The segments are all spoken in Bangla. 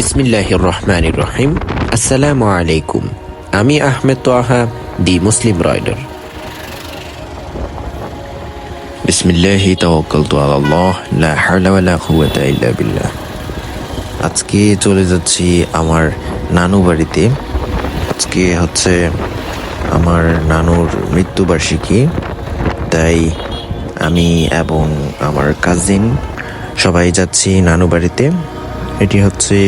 বিসমিল্লাহির রহমানির রহিম আসসালামু আলাইকুম। আমি Ahmed Toaha the Muslim rider বিসমিল্লাহি তাওয়াক্কালতু আলাল্লাহ, লা হাওলা ওয়ালা কুওয়াতা ইল্লা বিল্লাহ। আজকে চলে যাচ্ছি আমার নানু বাড়িতে। আজকে হচ্ছে আমার নানুর মৃত্যুবার্ষিকী। তাই আমি এবং আমার কাজিন সবাই যাচ্ছি নানু বাড়িতে। এটি হচ্ছে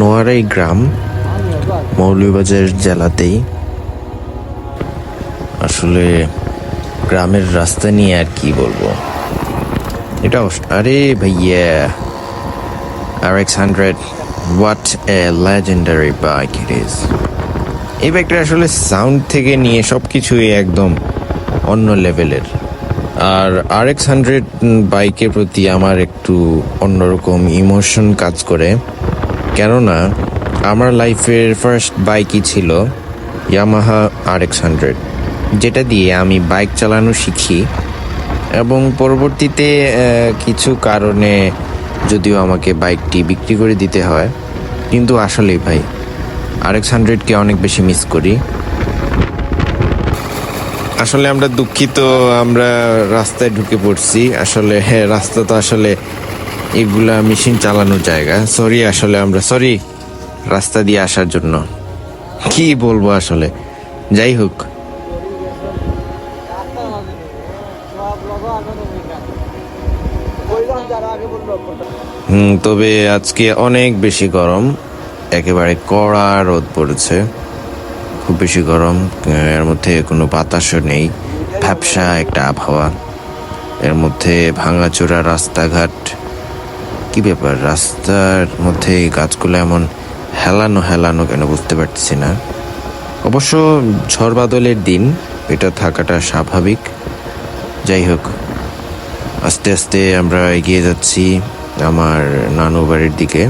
নোয়ারাই গ্রাম, মৌলভীবাজার জেলাতেই। আসলে গ্রামের রাস্তা নিয়ে আর কি বলব? এটা আরে ভাইয়া আর X hundred what a legendary bike it is এই বাইকটা আসলে সাউন্ড থেকে নিয়ে সব কিছুই একদম অন্য লেভেলের আর আর এক্স হান্ড্রেড বাইকের প্রতি আমার একটু অন্যরকম ইমোশন কাজ করে। কেননা, আমার লাইফের ফার্স্ট বাইকই ছিল ইয়ামাহা আর এক্স হান্ড্রেড যেটা দিয়ে আমি বাইক চালানো শিখি এবং পরবর্তীতে কিছু কারণে যদিও আমাকে বাইকটি বিক্রি করে দিতে হয়, কিন্তু আসলেই ভাই আর এক্স হান্ড্রেডকে অনেক বেশি মিস করি। আসলে আমরা দুঃখিত, আমরা রাস্তায় ঢুকে পড়ছি। আসলে হ্যাঁ রাস্তা তো আসলে এগুলা মেশিন চালানোর জায়গা। সরি আসলে আমরা সরি রাস্তা দিয়ে আসার জন্য। কি বলব আসলে? যাই হোক। হুম, তবে আজকে অনেক বেশি গরম। একেবারে কড়া রোদ পড়েছে। খুব বেশি গরম এর মধ্যে কোনো বাতাসও নেই। ভ্যাবসা একটা আবহাওয়া। এর মধ্যে ভাঙাচোরা রাস্তাঘাট। কি ব্যাপার? রাস্তার মধ্যে এই গাছগুলো এমন হেলানো হেলানো কেন বুঝতে পারতেছি না। অবশ্য ঝড় বাদলের দিন এটা থাকাটা স্বাভাবিক। যাই হোক, আস্তে আস্তে আমরা এগিয়ে যাচ্ছি আমার নানু বাড়ির দিকে।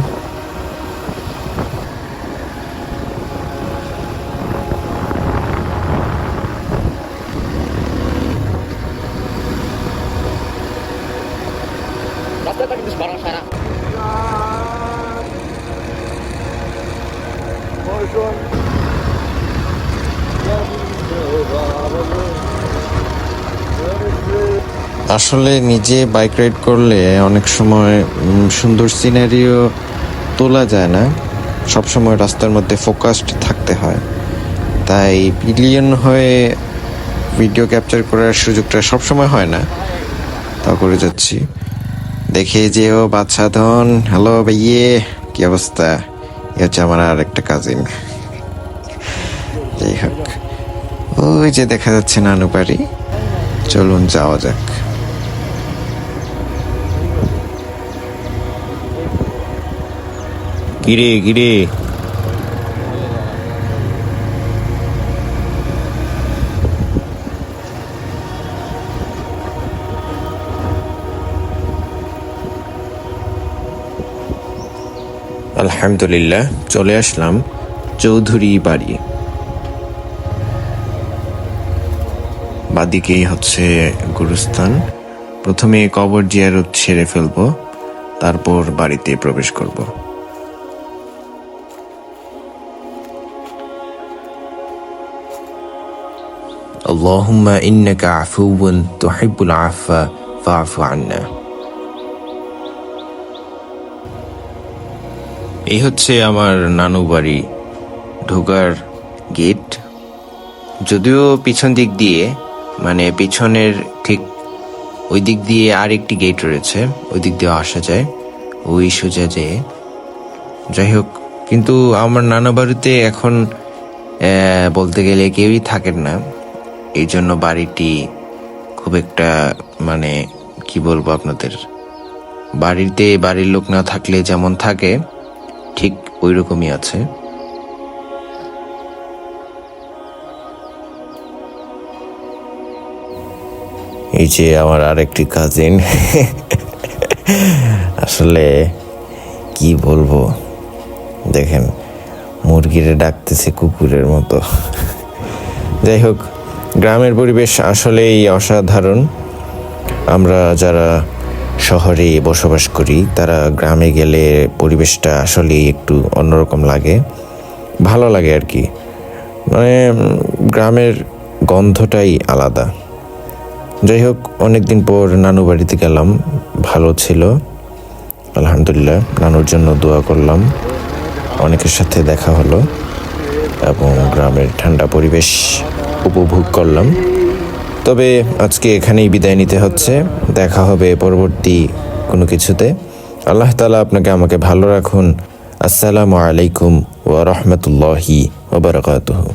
বারো সারা আসলে নিজে বাইক রাইড করলে অনেক সময় সুন্দর সিনারিও তোলা যায় না। সব সময় রাস্তার মধ্যে ফোকাসড থাকতে হয়। তাই বিলিয়ন হয়ে ভিডিও ক্যাপচার করার সুযোগটা সব সময় হয় না। তা করে যাচ্ছি। দেখে ও বাচ্চা ধন। হ্যালো ভাইয়ে, কি অবস্থা? এ হচ্ছে আমার আর একটা কাজিন যাই হোক, ওই যে দেখা যাচ্ছে নানু বাড়ি। চলুন যাওয়া যাক। কিরে কিরে? আলহামদুলিল্লাহ চলে আসলাম চৌধুরী বাড়ি বাদিকেই হচ্ছে গুরুস্থান প্রথমে কবর জিয়ারত সেরে ফেলবো তারপর বাড়িতে প্রবেশ করব اللهم إنك عفو تحب العفو فاعف عنا এই হচ্ছে আমার নানু বাড়ি। ঢোকার গেট। যদিও পিছন দিক দিয়ে মানে পিছনের ঠিক ওই দিক দিয়ে আরেকটি গেট রয়েছে, ওই দিক দিয়ে আসা যায়, ওই সোজা যেয়ে। যাই হোক, কিন্তু আমার নানা বাড়িতে এখন বলতে গেলে কেউই থাকেন না। এই জন্য বাড়িটি খুব একটা মানে কি বলব আপনাদের? বাড়িতে বাড়ির লোক না থাকলে যেমন থাকে ঠিক ওই রকমই আছে। এই যে আমার আরেকটি কাজিন আসলে কি বলব? দেখেন, মুরগিরে ডাকতেছে কুকুরের মতো। যাই হোক, গ্রামের পরিবেশ আসলেই অসাধারণ। আমরা যারা শহরে বসবাস করি, তারা গ্রামে গেলে পরিবেশটা আসলে একটু অন্যরকম লাগে। ভালো লাগে আর কি মানে গ্রামের গন্ধটাই আলাদা। যাই হোক, অনেকদিন পর নানু বাড়িতে গেলাম, ভালো ছিল। আলহামদুলিল্লাহ, নানুর জন্য দোয়া করলাম। অনেকের সাথে দেখা হলো এবং গ্রামের ঠান্ডা পরিবেশ উপভোগ করলাম। তবে আজকে এখানেই বিদায় নিতে হচ্ছে। দেখা হবে পরবর্তী কোনো কিছুতে। আল্লাহ তালা আপনাকে আমাকে ভালো রাখুন। আসসালামু আলাইকুম ওয়া রহমতুল্লাহি ওয়া বারাকাতুহু।